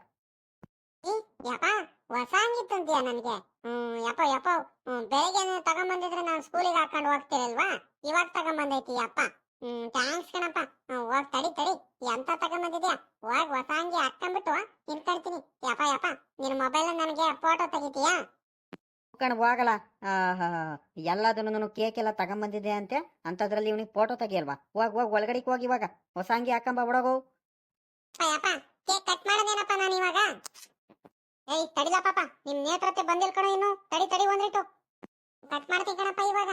ಹೊಸ ಅಂಗಿತ್ತಂತೀಯ ನನಗೆ. ಹ್ಮ್ ಯಪ್ಪ ಯಪ್ಪ. ಹ್ಮ್ ಬೆಳಿಗ್ಗೆ ತಗೊಂಬಂದಿದ್ರೆ ನಾನು ಸ್ಕೂಲಿಗೆ ಹಾಕೊಂಡು ಹೋಗ್ತಿರಲ್ವಾ? ಇವಾಗ ತಗೊಂಬಂದೈತಿ ಯಪ್ಪ. ಹ್ಮ್ ಥ್ಯಾಂಕ್ಸ್ ಕಣಪ್ಪ. ಹೋಗ್ ತಡಿ ತಡಿ. ಎಂತ ತಗೊಂಬಂದಿದ್ಯಾ? ಹೋಗ್ ಹೊಸ ಅಂಗಿ ಹಾಕೊಂಡ್ಬಿಟ್ಟು ನಿಂತ್ಕೊಳ್ತೀನಿ. ಯಪ್ಪ ಯಪ್ಪ. ನಿನ್ ಮೊಬೈಲ್ ನನಗೆ ಫೋಟೋ ತೆಗಿತೀಯಾ? ಕಣ್ ಹೋಗಲ್ಲ. ಎಲ್ಲದನ್ನು ಕೇಕ್ ಎಲ್ಲ ತಗೊಂಬಂದಿದ್ದೆ ಅಂತೆ? ಅಂತದ್ರಲ್ಲಿ ಇವನಿಗೆ ಫೋಟೋ ತೆಗಿಯಲ್ವಾ? ಹೋಗ್ ಹೋಗ್ ಒಳಗಡೆಗೆ ಹೋಗಿ ಇವಾಗ. ಹೊಸ ಅಂಗಿ ಹಾಕೊಂಬ ಯಪ್ಪ ಯಪ್ಪ. ಕೇಕ್ ಕಟ್ ಮಾಡೋದೇನಪ್ಪ ನಾನು ಇವಾಗ? ಏಯ್, ತಡಿಲ ಪಾಪ. ನಿಮ್ ನೇತ್ರತೆ ಬಂದಿಲ್ ಕಣ ಇನ್ನು. ತಡಿ ತಡಿ ಒಂದಿಟ್ಟು. ಕಟ್ ಮಾಡ್ತೀನಿ ಕಣಪ್ಪ ಇವಾಗ.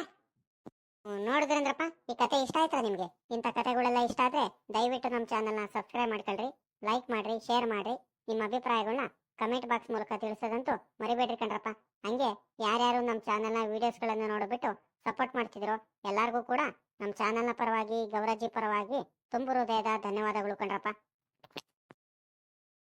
ನೋಡಿದ್ರಂದ್ರಪ್ಪ ಈ ಕತೆ ಇಷ್ಟ ಆಯ್ತಾ ನಿಮ್ಗೆ? ಇಂಥ ಕತೆಗಳೆಲ್ಲ ಇಷ್ಟ ಆದ್ರೆ ದಯವಿಟ್ಟು ನಮ್ಮ ಚಾನಲ್ನ ಸಬ್ಸ್ಕ್ರೈಬ್ ಮಾಡ್ಕೊಳ್ರಿ ಲೈಕ್ ಮಾಡ್ರಿ ಶೇರ್ ಮಾಡ್ರಿ. ನಿಮ್ಮ ಅಭಿಪ್ರಾಯಗಳನ್ನ ಕಮೆಂಟ್ ಬಾಕ್ಸ್ ಮೂಲಕ ತಿಳಿಸೋದಂತೂ ಮರಿಬೇಡ್ರಿ ಕಣ್ರಪ್ಪ. ಹಂಗೆ ಯಾರ್ಯಾರು ನಮ್ಮ ಚಾನಲ್ನ ವೀಡಿಯೋಸ್ಗಳನ್ನು ನೋಡಿಬಿಟ್ಟು ಸಪೋರ್ಟ್ ಮಾಡ್ತಿದ್ರು ಎಲ್ಲಾರ್ಗೂ ಕೂಡ ನಮ್ಮ ಚಾನಲ್ನ ಪರವಾಗಿ ಗೌರಜಿ ಪರವಾಗಿ ತುಂಬು ಹೃದಯದ ಧನ್ಯವಾದಗಳು ಕಣ್ರಪ್ಪ.